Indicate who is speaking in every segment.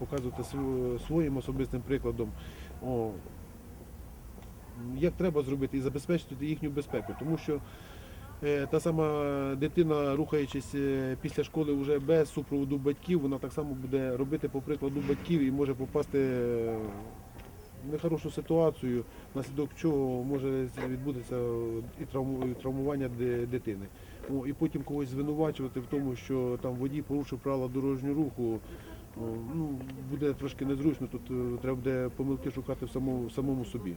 Speaker 1: показувати своїм особистим прикладом, о, як треба зробити і забезпечити їхню безпеку. Тому що е, та сама дитина, рухаючись е, після школи вже без супроводу батьків, вона так само буде робити по прикладу батьків і може попасти е, в нехорошу ситуацію, внаслідок чого може відбутися і травму- і травмування дитини. І потім когось звинувачувати в тому, що там водій порушив правила дорожнього руху. Ну, буде трошки незручно, тут е, треба буде помилки шукати в самому, в самому собі.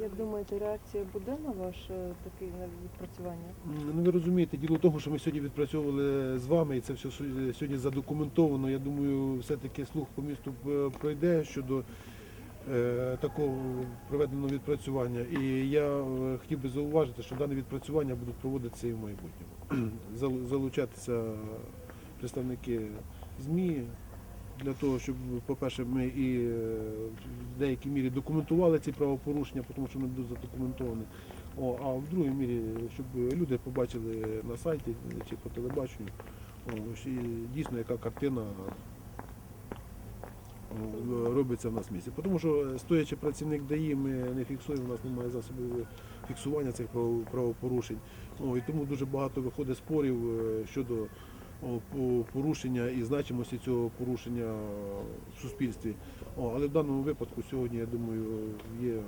Speaker 2: Як думаєте, реакція буде на ваше таке відпрацювання?
Speaker 1: Ну, ви розумієте, діло в тому, що ми сьогодні відпрацьовували з вами, і це все сьогодні задокументовано. Я думаю, все-таки слух по місту е, пройде щодо е, такого проведеного відпрацювання. І я е, хотів би зауважити, що дане відпрацювання будуть проводитися і в майбутньому. Залучатися представники ЗМІ для того, щоб, по-перше, ми і е, в деякій мірі документували ці правопорушення, тому що вони будуть задокументовані. О, а в другій мірі, щоб люди побачили на сайті чи по телебаченню, о, що дійсно яка картина о, робиться в нас в місті. Тому що е, стоячи працівник ДАІ, ми не фіксуємо, у нас немає засобів фіксування цих право- правопорушень. О, і тому дуже багато виходить спорів е, щодо порушення і значимості цього порушення в суспільстві. О, але в даному випадку сьогодні, я думаю, є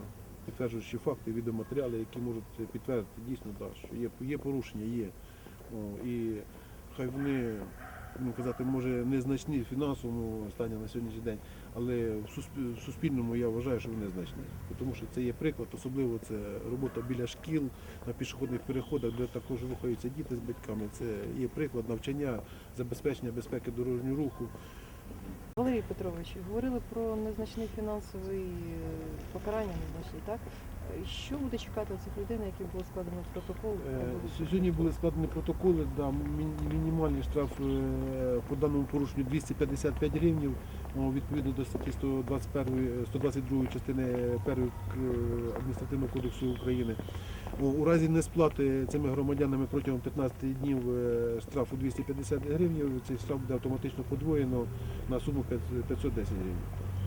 Speaker 1: підтверджуючі факти, відеоматеріали, які можуть підтвердити дійсно, да, що є, є порушення, є. О, і хай вони, ну казати, може незначні в фінансовому стані на сьогоднішній день, але в суспільному я вважаю, що вони значні. Тому що це є приклад, особливо це робота біля шкіл, на пішохідних переходах, де також рухаються діти з батьками. Це є приклад навчання, забезпечення безпеки дорожнього руху.
Speaker 2: Валерій Петрович, говорили про незначний фінансовий е, покарання, незначний, так? Е, Що буде чекати цих людей, на яких було складено протокол?
Speaker 1: Е, Сьогодні були складені протоколи, да, мінімальний штраф е, по даному порушенню 255 гривень, відповідно до статті 121, е, 122 частини 1 адміністративного кодексу України. У разі несплати цими громадянами протягом 15 днів е, штрафу 250 гривень, цей штраф буде автоматично подвоєно на суму 510 гривень.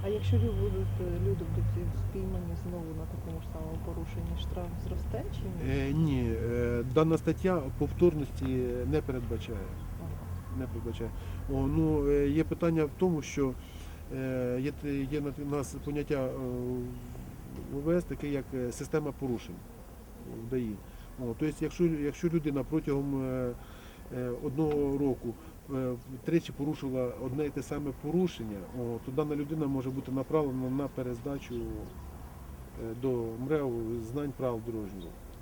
Speaker 2: А якщо люди будуть, е, люди будуть спіймані знову на такому ж самому порушенні, штраф зросте чи ні?
Speaker 1: Е, Ні, е, дана стаття повторності не передбачає. Не передбачає. О, ну, е, є питання в тому, що е, є, те- є на- у нас поняття е, в ОВС таке, як е, система порушень в ДАІ. О, тобто, якщо, якщо людина протягом е, е, одного року тричі порушила одне і те саме порушення, то дана людина може бути направлена на перездачу е, до МРЕО знань правил дорожнього.